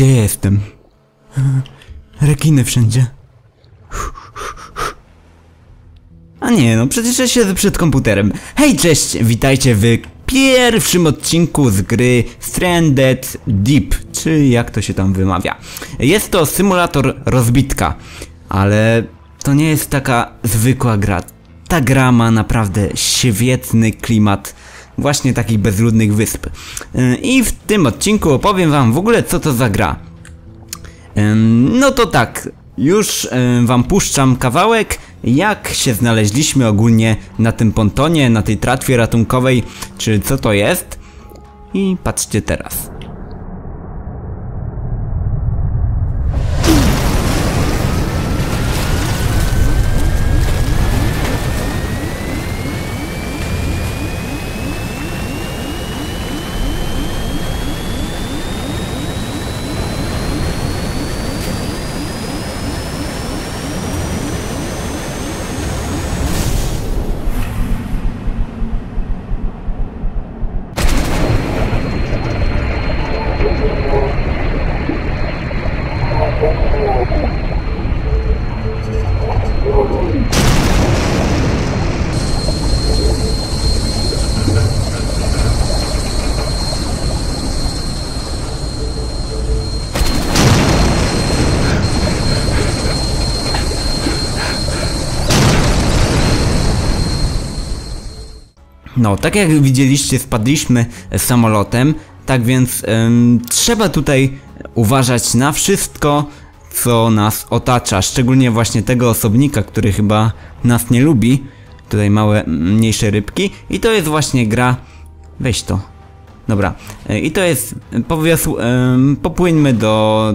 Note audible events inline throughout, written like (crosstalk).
Gdzie ja jestem? Rekiny wszędzie. A nie, no przecież ja siedzę przed komputerem. Hej, cześć, witajcie w pierwszym odcinku z gry Stranded Deep, czy jak to się tam wymawia. Jest to symulator rozbitka, ale to nie jest taka zwykła gra. Ta gra ma naprawdę świetny klimat właśnie takich bezludnych wysp. Yy, I w tym odcinku opowiem wam w ogóle co to za gra. Ym, No to tak, już ym, wam puszczam kawałek, jak się znaleźliśmy ogólnie na tym pontonie, na tej tratwie ratunkowej, czy co to jest. I patrzcie teraz. No, tak jak widzieliście, spadliśmy samolotem, tak więc em, trzeba tutaj uważać na wszystko, co nas otacza, szczególnie właśnie tego osobnika, który chyba nas nie lubi. Tutaj małe, mniejsze rybki i to jest właśnie gra... Weź to. Dobra. E, I to jest powiosł... em, popłyńmy do...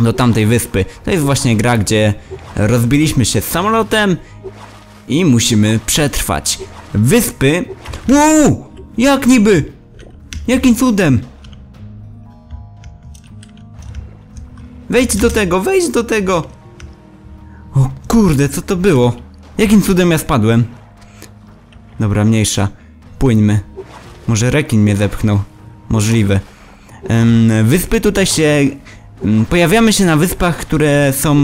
do tamtej wyspy. To jest właśnie gra, gdzie rozbiliśmy się z samolotem i musimy przetrwać. Wyspy... Wow! Jak niby? Jakim cudem? Wejdź do tego, wejdź do tego! O kurde, co to było? Jakim cudem ja spadłem? Dobra, mniejsza. Płyńmy. Może rekin mnie zepchnął. Możliwe. Wyspy tutaj się... Pojawiamy się na wyspach, które są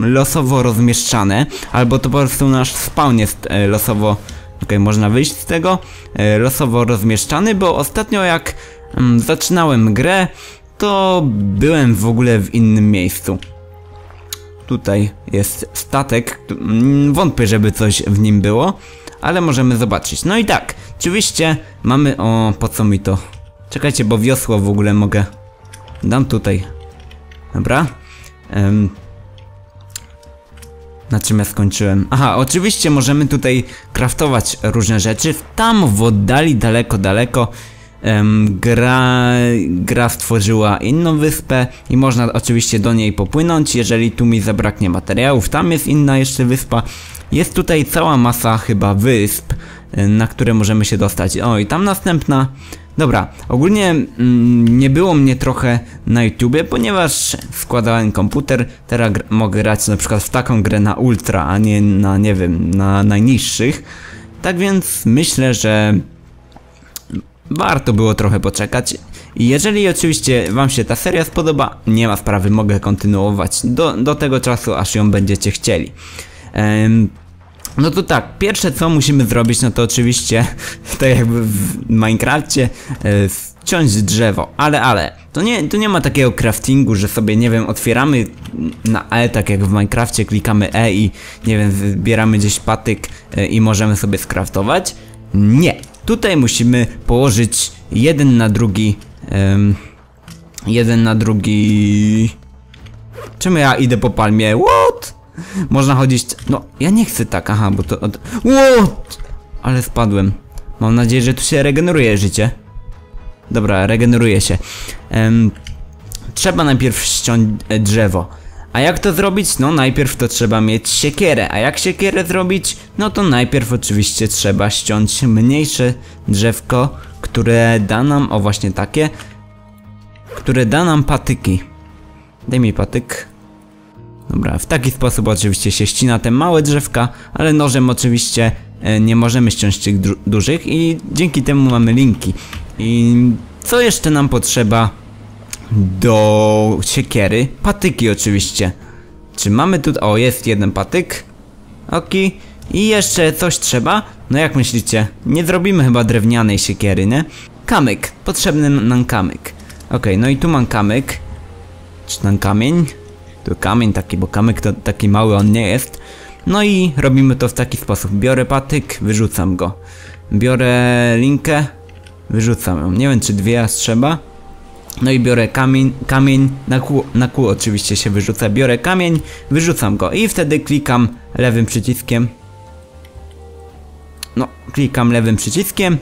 losowo rozmieszczane, albo to po prostu nasz spawn jest e, losowo... Okej, można wyjść z tego. E, losowo rozmieszczany, bo ostatnio jak mm, zaczynałem grę, to byłem w ogóle w innym miejscu. Tutaj jest statek. mm, Wątpię, żeby coś w nim było, ale możemy zobaczyć. No i tak, oczywiście mamy. O, po co mi to? Czekajcie, bo wiosło w ogóle mogę. Dam tutaj. Dobra. Na czym ja skończyłem? Aha, oczywiście możemy tutaj craftować różne rzeczy. Tam w oddali, daleko, daleko gra, gra stworzyła inną wyspę i można oczywiście do niej popłynąć, jeżeli tu mi zabraknie materiałów. Tam jest inna jeszcze wyspa. Jest tutaj cała masa chyba wysp, na które możemy się dostać. O, i tam następna. Dobra, ogólnie mm, nie było mnie trochę na YouTubie, ponieważ składałem komputer, teraz gr mogę grać na przykład w taką grę na ultra, a nie na, nie wiem, na najniższych. Tak więc myślę, że warto było trochę poczekać. Jeżeli oczywiście wam się ta seria spodoba, nie ma sprawy, mogę kontynuować do, do tego czasu, aż ją będziecie chcieli. No to tak, pierwsze co musimy zrobić, no to oczywiście, (laughs) tak jakby w Minecrafcie, e, ściąć drzewo, ale, ale, to nie, to nie ma takiego craftingu, że sobie, nie wiem, otwieramy na E, tak jak w Minecrafcie, klikamy E i, nie wiem, zbieramy gdzieś patyk e, i możemy sobie skraftować. Nie, tutaj musimy położyć jeden na drugi, em, jeden na drugi... Czemu ja idę po palmie? What? Można chodzić... No, ja nie chcę tak, aha, bo to... Od... What? Ale spadłem. Mam nadzieję, że tu się regeneruje życie. Dobra, regeneruje się. Em, trzeba najpierw ściąć e, drzewo. A jak to zrobić? No najpierw to trzeba mieć siekierę. A jak siekierę zrobić? No to najpierw oczywiście trzeba ściąć mniejsze drzewko, które da nam, o właśnie takie, które da nam patyki. Daj mi patyk. Dobra, w taki sposób oczywiście się ścina te małe drzewka, ale nożem oczywiście e, nie możemy ściąć tych dużych i dzięki temu mamy linki. I co jeszcze nam potrzeba do siekiery. Patyki oczywiście. Czy mamy tu... O, jest jeden patyk. Oki. I jeszcze coś trzeba? No jak myślicie? Nie zrobimy chyba drewnianej siekiery, nie? Kamyk. Potrzebny nam kamyk. Okej, no i tu mam kamyk. Czy ten kamień? Tu kamień taki, bo kamyk to taki mały on nie jest. No i robimy to w taki sposób. Biorę patyk, wyrzucam go. Biorę linkę, wyrzucam ją. Nie wiem czy dwie raz trzeba. No i biorę kamień, kamień, na kół, na kół oczywiście się wyrzuca. Biorę kamień, wyrzucam go i wtedy klikam lewym przyciskiem. No, klikam lewym przyciskiem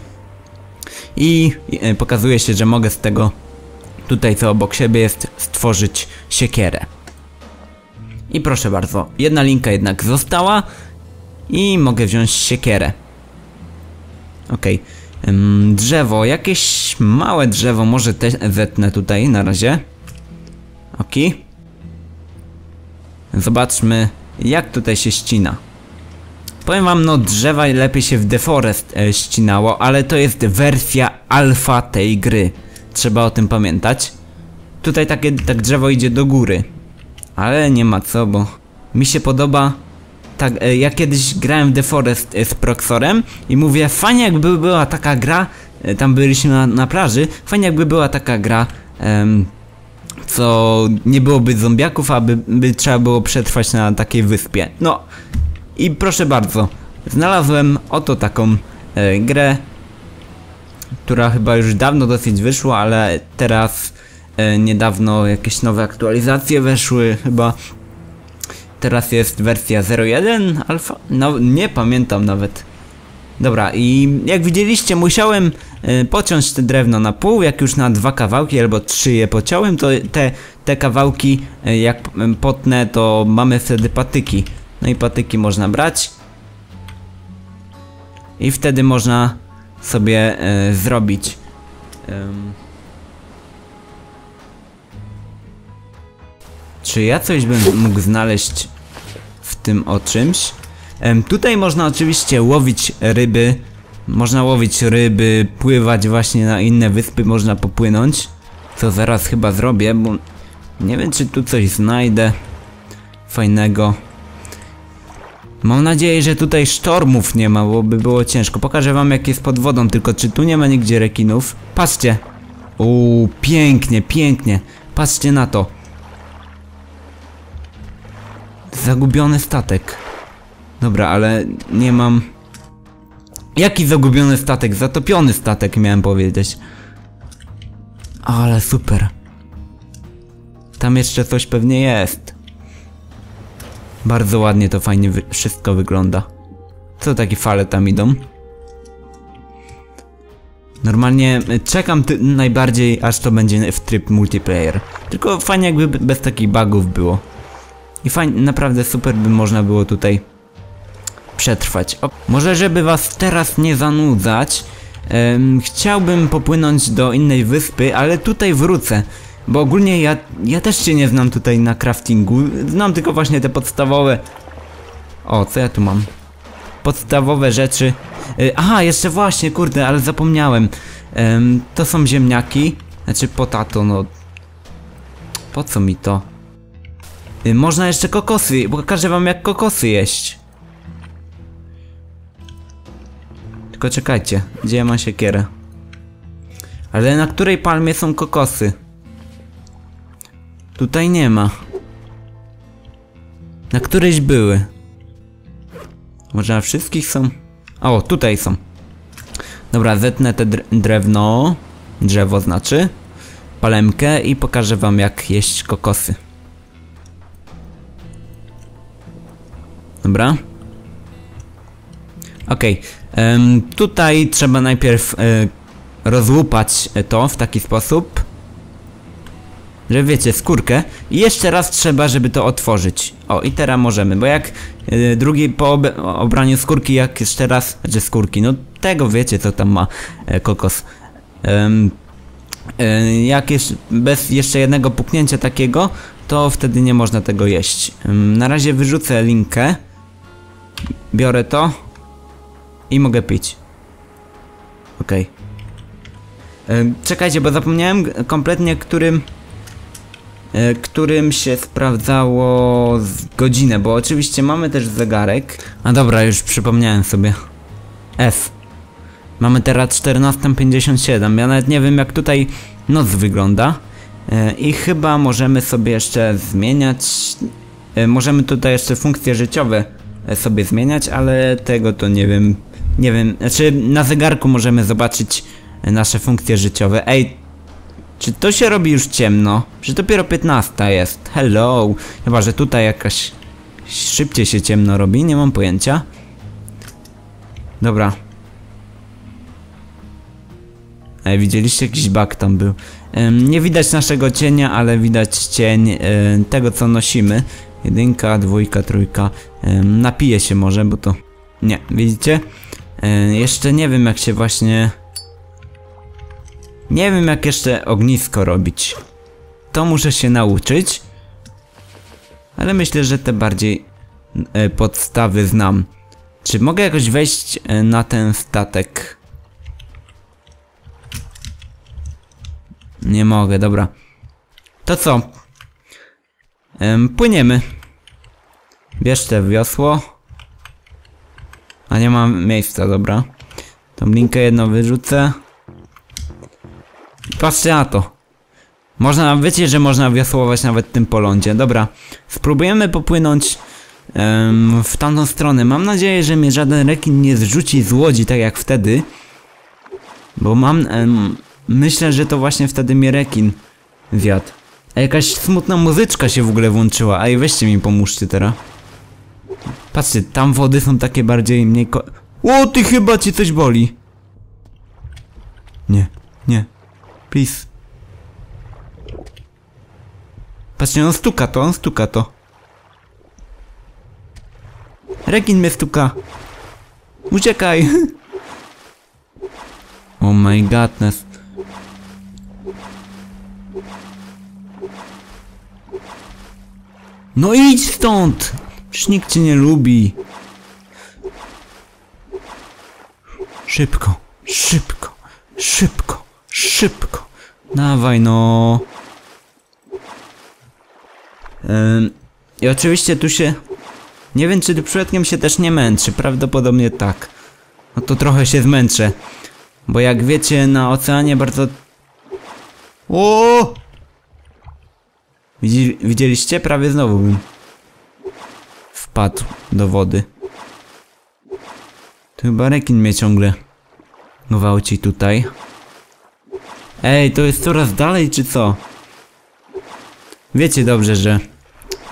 i e, pokazuje się, że mogę z tego tutaj co obok siebie jest stworzyć siekierę. I proszę bardzo, jedna linka jednak została i mogę wziąć siekierę. Okej. Ym, drzewo, jakieś małe drzewo, może też zetnę tutaj na razie. Okej. Zobaczmy, jak tutaj się ścina. Powiem wam, no drzewa lepiej się w Deforest e, ścinało, ale to jest wersja alfa tej gry. Trzeba o tym pamiętać. Tutaj takie, tak drzewo idzie do góry. Ale nie ma co, bo mi się podoba tak, e, ja kiedyś grałem w The Forest e, z Proxorem i mówię, fajnie jakby była taka gra, e, tam byliśmy na, na plaży, fajnie jakby była taka gra, em, co nie byłoby zombiaków, aby by trzeba było przetrwać na takiej wyspie. No i proszę bardzo, znalazłem oto taką e, grę, która chyba już dawno dosyć wyszła, ale teraz niedawno jakieś nowe aktualizacje weszły chyba Teraz jest wersja 01 alfa? No nie pamiętam nawet. Dobra i jak widzieliście musiałem y, pociąć te drewno na pół, jak już na dwa kawałki albo trzy je pociąłem, to te, te kawałki y, jak potnę to mamy wtedy patyki. No i patyki można brać. I wtedy można sobie zrobić. Czy ja coś bym mógł znaleźć w tym o czymś? Em, tutaj można oczywiście łowić ryby. Można łowić ryby, pływać właśnie na inne wyspy, można popłynąć. Co zaraz chyba zrobię, bo nie wiem czy tu coś znajdę fajnego. Mam nadzieję, że tutaj sztormów nie ma, bo by było ciężko. Pokażę wam jak jest pod wodą, tylko czy tu nie ma nigdzie rekinów? Patrzcie! Uuu, pięknie, pięknie. Patrzcie na to. Zagubiony statek. Dobra, ale nie mam... Jaki zagubiony statek? Zatopiony statek miałem powiedzieć. Ale super. Tam jeszcze coś pewnie jest. Bardzo ładnie to fajnie wy wszystko wygląda. Co takie fale tam idą? Normalnie czekam najbardziej aż to będzie w tryb multiplayer. Tylko fajnie jakby bez takich bugów było. I fajnie, naprawdę super by można było tutaj przetrwać. O, może żeby was teraz nie zanudzać, chciałbym popłynąć do innej wyspy, ale tutaj wrócę. Bo ogólnie ja, ja też się nie znam tutaj na craftingu. Znam tylko właśnie te podstawowe... O, co ja tu mam? Podstawowe rzeczy. Yy, aha, jeszcze właśnie, kurde, ale zapomniałem. To są ziemniaki. Znaczy potato, no... Po co mi to? Y, można jeszcze kokosy, pokażę wam jak kokosy jeść. Tylko czekajcie, gdzie ja mam siekierę? Ale na której palmie są kokosy? Tutaj nie ma. Na którejś były. Może na wszystkich są? O, tutaj są. Dobra, zetnę te drewno. Drzewo znaczy. Palemkę i pokażę wam jak jeść kokosy. Dobra. Okej. Okay. Tutaj trzeba najpierw y, rozłupać to w taki sposób. Że wiecie, skórkę. I jeszcze raz trzeba, żeby to otworzyć. O, i teraz możemy, bo jak y, drugi po ob obraniu skórki, jak jeszcze raz, znaczy skórki, no tego wiecie, co tam ma y, kokos. Y, jak jest bez jeszcze jednego puknięcia takiego, to wtedy nie można tego jeść. Na razie wyrzucę linkę. Biorę to i mogę pić. Okej. Okay. Czekajcie, bo zapomniałem kompletnie, którym e, którym się sprawdzało godzinę, bo oczywiście mamy też zegarek. A dobra, już przypomniałem sobie. F. Mamy teraz 14.57. Ja nawet nie wiem jak tutaj noc wygląda. E, I chyba możemy sobie jeszcze zmieniać. e, Możemy tutaj jeszcze funkcje życiowe sobie zmieniać, ale tego to nie wiem. Nie wiem, znaczy na zegarku możemy zobaczyć e, nasze funkcje życiowe. Ej, czy to się robi już ciemno? Czy dopiero 15 jest? Hello. Chyba, że tutaj jakaś szybciej się ciemno robi, nie mam pojęcia. Dobra. Ej, widzieliście jakiś bug tam był. Em, nie widać naszego cienia, ale widać cień e, tego co nosimy. Jedynka, dwójka, trójka. Em, napije się może, bo to... Nie, widzicie? Jeszcze nie wiem jak się właśnie... Nie wiem jak jeszcze ognisko robić. To muszę się nauczyć. Ale myślę, że te bardziej e, podstawy znam. Czy mogę jakoś wejść e, na ten statek? Nie mogę, dobra. To co? Em, płyniemy. Bierz te wiosło. A nie mam miejsca, dobra. Tą linkę jedno wyrzucę. Patrzcie na to. Można, wiecie, że można wiosłować nawet tym po lądzie. Dobra, spróbujemy popłynąć w tamtą stronę. Mam nadzieję, że mnie żaden rekin nie zrzuci z łodzi, tak jak wtedy. Bo mam... Myślę, że to właśnie wtedy mnie rekin zjadł. A jakaś smutna muzyczka się w ogóle włączyła. Ej, weźcie mi pomóżcie teraz. Patrzcie, tam wody są takie bardziej mniej ko... O, ty chyba ci coś boli. Nie, nie. Please. Patrzcie, on stuka to, on stuka to. Rekin mnie stuka. Uciekaj. (laughs) Oh my godness. No idź stąd! Przecież nikt cię nie lubi. Szybko, szybko, szybko, szybko. Dawaj no. Ym, I oczywiście tu się... Nie wiem czy przypadkiem się też nie męczy, prawdopodobnie tak. No to trochę się zmęczę. Bo jak wiecie na oceanie bardzo... O! Widzi, widzieliście? Prawie znowu bym wpadł do wody. To chyba rekin mnie ciągle gwałci tutaj. Ej, to jest coraz dalej, czy co? Wiecie dobrze, że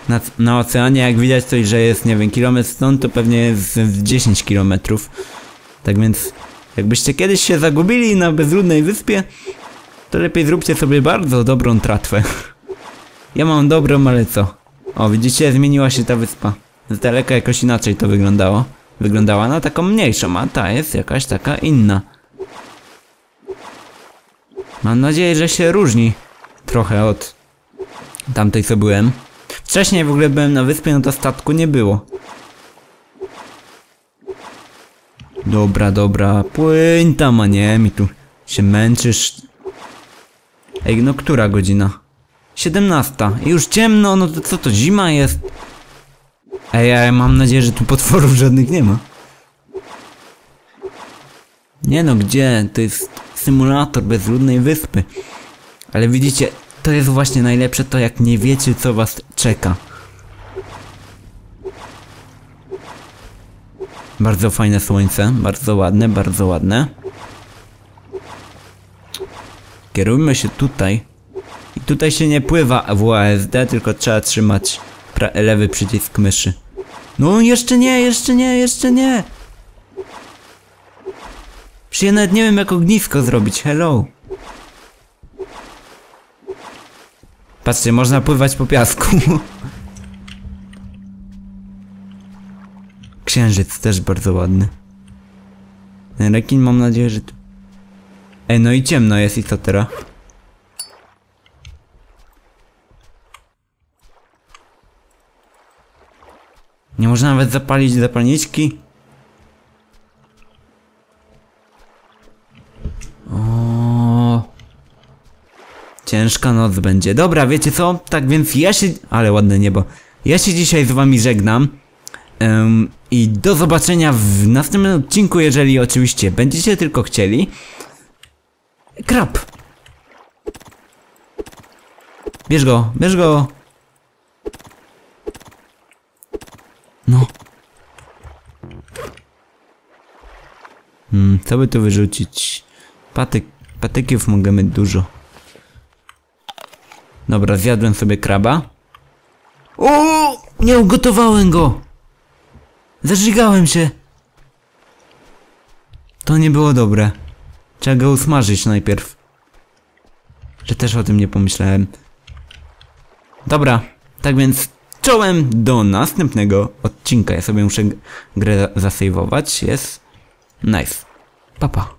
na, na oceanie jak widać coś, że jest, nie wiem, kilometr stąd, to pewnie jest z 10 kilometrów. Tak więc, jakbyście kiedyś się zagubili na bezludnej wyspie, to lepiej zróbcie sobie bardzo dobrą tratwę. (laughs) Ja mam dobrą, ale co? O, widzicie, zmieniła się ta wyspa. Z daleka jakoś inaczej to wyglądało. Wyglądała na taką mniejszą, a ta jest jakaś taka inna. Mam nadzieję, że się różni trochę od tamtej, co byłem. Wcześniej w ogóle byłem na wyspie, no to statku nie było. Dobra, dobra, płyń tam, a nie, mi tu się męczysz. Ej, no która godzina? 17. I Już ciemno, no to co to, zima jest? Ej, ja mam nadzieję, że tu potworów żadnych nie ma. Nie no, gdzie? To jest symulator bezludnej wyspy. Ale widzicie, to jest właśnie najlepsze to, jak nie wiecie, co was czeka. Bardzo fajne słońce, bardzo ładne, bardzo ładne. Kierujmy się tutaj. Tutaj się nie pływa WASD, tylko trzeba trzymać lewy przycisk myszy. No jeszcze nie, jeszcze nie, jeszcze nie! Przecież ja nawet nie wiem jak ognisko zrobić, hello! Patrzcie, można pływać po piasku. (laughs) Księżyc też bardzo ładny. Rekin mam nadzieję, że tu... Ej, no i ciemno jest i co teraz? Nie można nawet zapalić zapalniczki? O. Ciężka noc będzie. Dobra, wiecie co? Tak więc ja się... Ale ładne niebo. Ja się dzisiaj z wami żegnam. Em, I do zobaczenia w następnym odcinku, jeżeli oczywiście będziecie tylko chcieli. Krab! Bierz go, bierz go! No. Hmm, co by tu wyrzucić? Patyk, patyków możemy dużo. Dobra, zjadłem sobie kraba. O, nie ugotowałem go! Zażygałem się! To nie było dobre. Trzeba go usmażyć najpierw. Że też o tym nie pomyślałem. Dobra, tak więc czołem do następnego odcinka. Ja sobie muszę grę zasejwować. Jest nice. Papa. Pa.